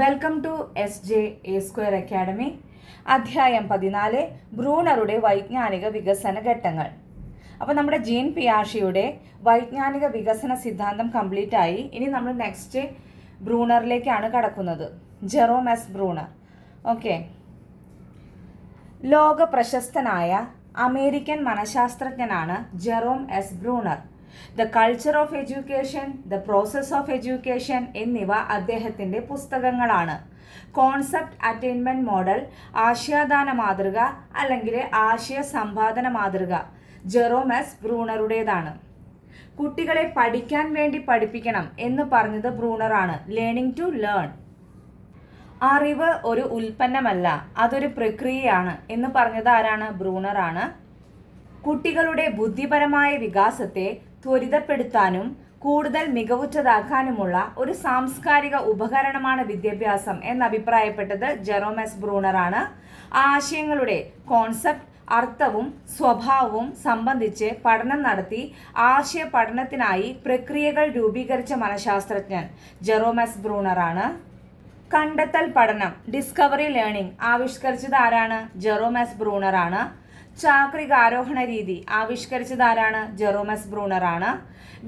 Welcome to S J A square academy അധ്യായം പതിനാല് ബ്രൂണറുടെ വൈജ്ഞാനിക വികസന ഘട്ടങ്ങൾ. അപ്പോൾ നമ്മുടെ ജീൻ പിയാഷിയുടെ വൈജ്ഞാനിക വികസന സിദ്ധാന്തം കംപ്ലീറ്റ് ആയി. ഇനി നമ്മൾ നെക്സ്റ്റ് ബ്രൂണറിലേക്കാണ് കടക്കുന്നത്. ജെറോം എസ് ബ്രൂണർ ഓക്കെ ലോക പ്രശസ്തനായ American മനഃശാസ്ത്രജ്ഞനാണ് Jerome S Bruner the culture of education the process of education എന്നിവ അദ്ദേഹത്തിന്റെ പുസ്തകങ്ങളാണ്. കോൺസെപ്റ്റ് അറ്റൈൻമെന്റ് മോഡൽ ആശയദാന മാതൃക അല്ലെങ്കിൽ ആശയ സമ്പാദന മാതൃക ജെറോമസ് ബ്രൂണറുടേതാണ് കുട്ടികളെ പഠിക്കാൻ വേണ്ടി പഠിപ്പിക്കണം എന്ന് പറഞ്ഞത് ബ്രൂണറാണ് ലേണിംഗ് ടു ലേൺ അറിവ് ഒരു ഉൽപ്പന്നമല്ല അതൊരു പ്രക്രിയയാണ് എന്ന് പറഞ്ഞത് ആരാണ്? ബ്രൂണറാണ് കുട്ടികളുടെ ബുദ്ധിപരമായ വികാസത്തെ ത്വരിതപ്പെടുത്താനും കൂടുതൽ മികവുറ്റതാക്കാനുമുള്ള ഒരു സാംസ്കാരിക ഉപകരണമാണ് വിദ്യാഭ്യാസം എന്ന് അഭിപ്രായപ്പെട്ടത് ജെറോമസ് ബ്രൂണറാണ്. ആശയങ്ങളുടെ കോൺസെപ്റ്റ് അർത്ഥവും സ്വഭാവവും സംബന്ധിച്ച് പഠനം നടത്തി ആശയ പഠനത്തിനായി പ്രക്രിയകൾ രൂപീകരിച്ച മനഃശാസ്ത്രജ്ഞൻ ജെറോമസ് ബ്രൂണറാണ്. കണ്ടെത്തൽ പഠനം ഡിസ്കവറി ലേണിംഗ് ആവിഷ്കരിച്ചത് ആരാണ്? ജെറോമസ് ബ്രൂണറാണ്. ചാക്രിക ആരോഹണ രീതി ആവിഷ്കരിച്ചത് ആരാണ് ജെറോമസ് ബ്രൂണറാണ്.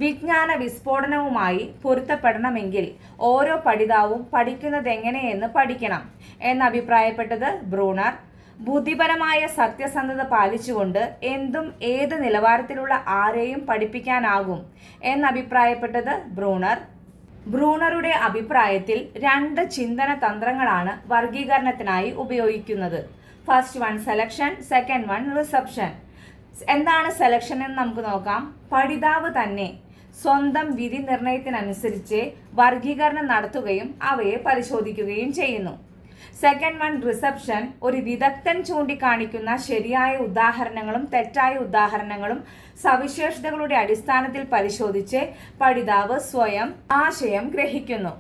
വിജ്ഞാന വിസ്ഫോടനവുമായി പൊരുത്തപ്പെടണമെങ്കിൽ ഓരോ പഠിതാവും പഠിക്കുന്നത് എങ്ങനെയെന്ന് പഠിക്കണം എന്നഭിപ്രായപ്പെട്ടത് ബ്രൂണർ. ബുദ്ധിപരമായ സത്യസന്ധത പാലിച്ചുകൊണ്ട് എന്തും ഏത് നിലവാരത്തിലുള്ള ആരെയും പഠിപ്പിക്കാനാകും എന്നഭിപ്രായപ്പെട്ടത് ബ്രൂണർ. ബ്രൂണറുടെ അഭിപ്രായത്തിൽ രണ്ട് ചിന്തന തന്ത്രങ്ങളാണ് വർഗീകരണത്തിനായി ഉപയോഗിക്കുന്നത്. First one selection second one reception എന്താണ് സെലക്ഷൻ എന്ന് നമുക്ക് നോക്കാം. പഠിതാവ് തന്നെ സ്വന്തം വിധി നിർണയത്തിനനുസരിച്ച് വർഗീകരണം നടത്തുകയും അവയെ പരിശോധിക്കുകയും ചെയ്യുന്നു. സെക്കൻഡ് വൺ റിസപ്ഷൻ ഒരു വിദഗ്ധൻ ചൂണ്ടിക്കാണിക്കുന്ന ശരിയായ ഉദാഹരണങ്ങളും തെറ്റായ ഉദാഹരണങ്ങളും സവിശേഷതകളുടെ അടിസ്ഥാനത്തിൽ പരിശോധിച്ച് പഠിതാവ് സ്വയം ആശയം ഗ്രഹിക്കുന്നു.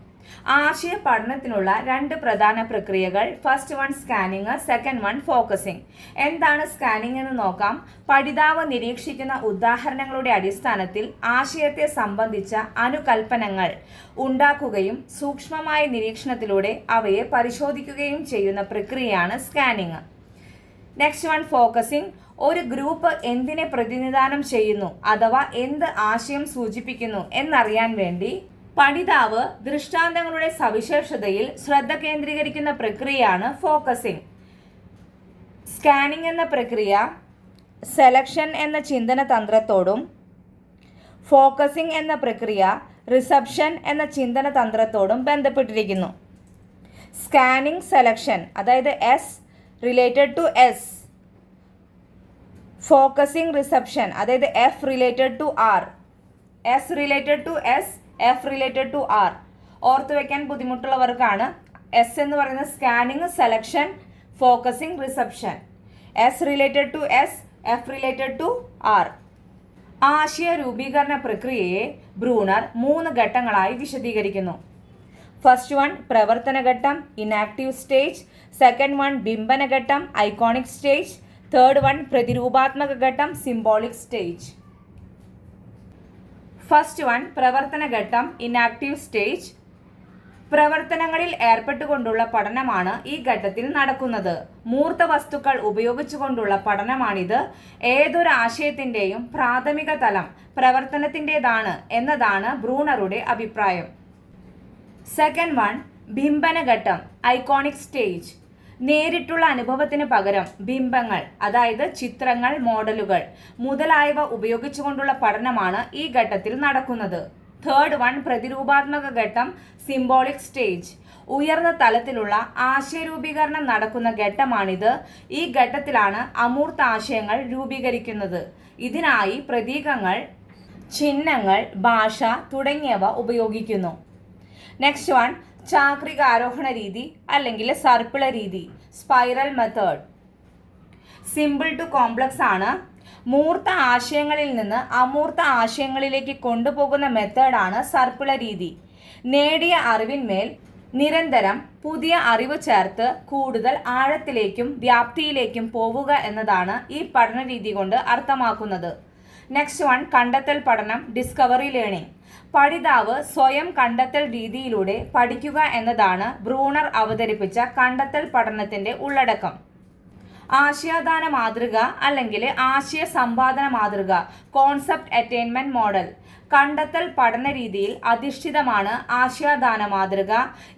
ആശയ പഠനത്തിനുള്ള രണ്ട് പ്രധാന പ്രക്രിയകൾ. First one scanning second one focusing എന്താണ് സ്കാനിങ് എന്ന് നോക്കാം. പഠിതാവ് നിരീക്ഷിക്കുന്ന ഉദാഹരണങ്ങളുടെ അടിസ്ഥാനത്തിൽ ആശയത്തെ സംബന്ധിച്ച അനുകൽപ്പനങ്ങൾ ഉണ്ടാക്കുകയും സൂക്ഷ്മമായ നിരീക്ഷണത്തിലൂടെ അവയെ പരിശോധിക്കുകയും ചെയ്യുന്ന പ്രക്രിയയാണ് സ്കാനിങ് നെക്സ്റ്റ് വൺ ഫോക്കസിംഗ് ഒരു ഗ്രൂപ്പ് എന്തിനെ പ്രതിനിധാനം ചെയ്യുന്നു? അഥവാ എന്ത് ആശയം സൂചിപ്പിക്കുന്നു? എന്നറിയാൻ വേണ്ടി പഠിതാവ് ദൃഷ്ടാന്തങ്ങളുടെ സവിശേഷതയിൽ ശ്രദ്ധ കേന്ദ്രീകരിക്കുന്ന പ്രക്രിയയാണ് ഫോക്കസിംഗ്. സ്കാനിംഗ് എന്ന പ്രക്രിയ സെലക്ഷൻ എന്ന ചിന്തന തന്ത്രത്തോടും ഫോക്കസിംഗ് എന്ന പ്രക്രിയ റിസപ്ഷൻ എന്ന ചിന്തന തന്ത്രത്തോടും ബന്ധപ്പെട്ടിരിക്കുന്നു. സ്കാനിംഗ് സെലക്ഷൻ അതായത് S related to S focusing reception അതായത് F related to R S related to S F related to R ഓർത്ത് വെക്കാൻ ബുദ്ധിമുട്ടുള്ളവർക്കാണ് എസ് എന്ന് പറയുന്നത് scanning selection focusing reception S related to S F related to R ആശയ രൂപീകരണ പ്രക്രിയയെ Bruner മൂന്ന് ഘട്ടങ്ങളായി വിശദീകരിക്കുന്നു. ഫസ്റ്റ് വൺ പ്രവർത്തന ഘട്ടം ഇനാക്റ്റീവ് സ്റ്റേജ് സെക്കൻഡ് വൺ ബിംബന ഘട്ടം ഐക്കോണിക് സ്റ്റേജ് തേർഡ് വൺ പ്രതിരൂപാത്മക ഘട്ടം സിംബോളിക് സ്റ്റേജ് ഫസ്റ്റ് വൺ പ്രവർത്തന ഘട്ടം ഇനാക്റ്റീവ് സ്റ്റേജ് പ്രവർത്തനങ്ങളിൽ ഏർപ്പെട്ടുകൊണ്ടുള്ള പഠനമാണ് ഈ ഘട്ടത്തിൽ നടക്കുന്നത്. മൂർത്ത വസ്തുക്കൾ ഉപയോഗിച്ചുകൊണ്ടുള്ള പഠനമാണിത്. ഏതൊരു ആശയത്തിന്റെയും പ്രാഥമിക തലം പ്രവർത്തനത്തിന്റെതാണ് എന്നതാണ് ബ്രൂണറുടെ അഭിപ്രായം. സെക്കൻഡ് വൺ ബിംബന ഘട്ടം ഐക്കോണിക് സ്റ്റേജ് നേരിട്ടുള്ള അനുഭവത്തിന് പകരം ബിംബങ്ങൾ അതായത് ചിത്രങ്ങൾ മോഡലുകൾ മുതലായവ ഉപയോഗിച്ചുകൊണ്ടുള്ള പഠനമാണ് ഈ ഘട്ടത്തിൽ നടക്കുന്നത്. തേർഡ് വൺ പ്രതിരൂപാത്മക ഘട്ടം സിംബോളിക് സ്റ്റേജ് ഉയർന്ന തലത്തിലുള്ള ആശയരൂപീകരണം നടക്കുന്ന ഘട്ടമാണിത്. ഈ ഘട്ടത്തിലാണ് അമൂർത്ത ആശയങ്ങൾ രൂപീകരിക്കുന്നത്. ഇതിനായി പ്രതീകങ്ങൾ ചിഹ്നങ്ങൾ ഭാഷ തുടങ്ങിയവ ഉപയോഗിക്കുന്നു. നെക്സ്റ്റ് വൺ ചാക്രിക ആരോഹണ രീതി അല്ലെങ്കിൽ സർപ്പിള രീതി spiral method simple to complex ആണ്. മൂർത്ത ആശയങ്ങളിൽ നിന്ന് അമൂർത്ത ആശയങ്ങളിലേക്ക് കൊണ്ടുപോകുന്ന മെത്തേഡാണ് സർപ്പിള രീതി. നേടിയ അറിവിന്മേൽ നിരന്തരം പുതിയ അറിവ് ചേർത്ത് കൂടുതൽ ആഴത്തിലേക്കും വ്യാപ്തിയിലേക്കും പോവുക എന്നതാണ് ഈ പഠന രീതി കൊണ്ട് അർത്ഥമാക്കുന്നത്. നെക്സ്റ്റ് വൺ കണ്ടെത്തൽ പഠനം ഡിസ്കവറി ലേണിംഗ് പഠിതാവ് സ്വയം കണ്ടെത്തൽ രീതിയിലൂടെ പഠിക്കുക എന്നതാണ് ബ്രൂണർ അവതരിപ്പിച്ച കണ്ടെത്തൽ പഠനത്തിന്റെ ഉള്ളടക്കം. ആശയദാന മാതൃക അല്ലെങ്കിൽ ആശയ സമ്പാദന മാതൃക കോൺസെപ്റ്റ് അറ്റൈൻമെന്റ് മോഡൽ കണ്ടെത്തൽ പഠന രീതിയിൽ അധിഷ്ഠിതമാണ് ആശയദാന മാതൃക.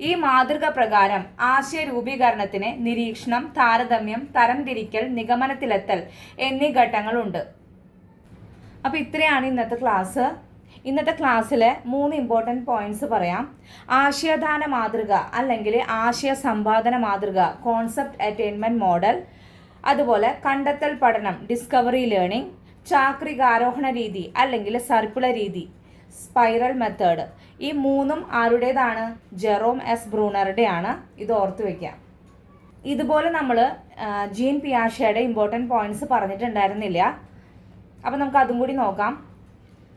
ഈ മാതൃക പ്രകാരം ആശയ രൂപീകരണത്തിന് നിരീക്ഷണം താരതമ്യം തരംതിരിക്കൽ നിഗമനത്തിലെത്തൽ എന്നീ ഘട്ടങ്ങളുണ്ട്. അപ്പോൾ ഇത്രയാണ് ഇന്നത്തെ ക്ലാസ്. ഇന്നത്തെ ക്ലാസ്സിലെ മൂന്ന് ഇമ്പോർട്ടന്റ് പോയിന്റ്സ് പറയാം. ആശയദാന മാതൃക അല്ലെങ്കിൽ ആശയ സമ്പാദന മാതൃക കോൺസെപ്റ്റ് അറ്റൈൻമെന്റ് മോഡൽ അതുപോലെ കണ്ടെത്തൽ പഠനം ഡിസ്കവറി ലേണിംഗ് ചാക്രികാരോഹണ രീതി അല്ലെങ്കിൽ സർക്കുലർ രീതി സ്പൈറൽ മെത്തേഡ് ഈ മൂന്നും ആരുടേതാണ്? ജെറോം എസ് ബ്രൂണറുടെയാണ്. ഇത് ഓർത്തു വയ്ക്കാം. ഇതുപോലെ നമ്മൾ ജീൻ പിയാഷയുടെ ഇമ്പോർട്ടന്റ് പോയിന്റ്സ് പറഞ്ഞിട്ടുണ്ടായിരുന്നില്ല. അപ്പോൾ നമുക്ക് അതും കൂടി നോക്കാം.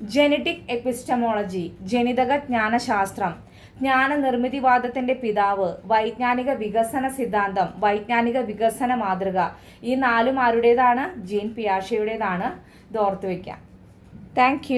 ജനറ്റിക് എപ്പിസ്റ്റമോളജി ജനിതക ജ്ഞാനശാസ്ത്രം ജ്ഞാന നിർമ്മിതിവാദത്തിന്റെ പിതാവ് വൈജ്ഞാനിക വികസന സിദ്ധാന്തം വൈജ്ഞാനിക വികസന മാതൃക. ഈ നാലും ആരുടേതാണ് ജീൻ പിയാഷയുടേതാണ്. ഇത് ഓർത്ത് വയ്ക്കാം താങ്ക്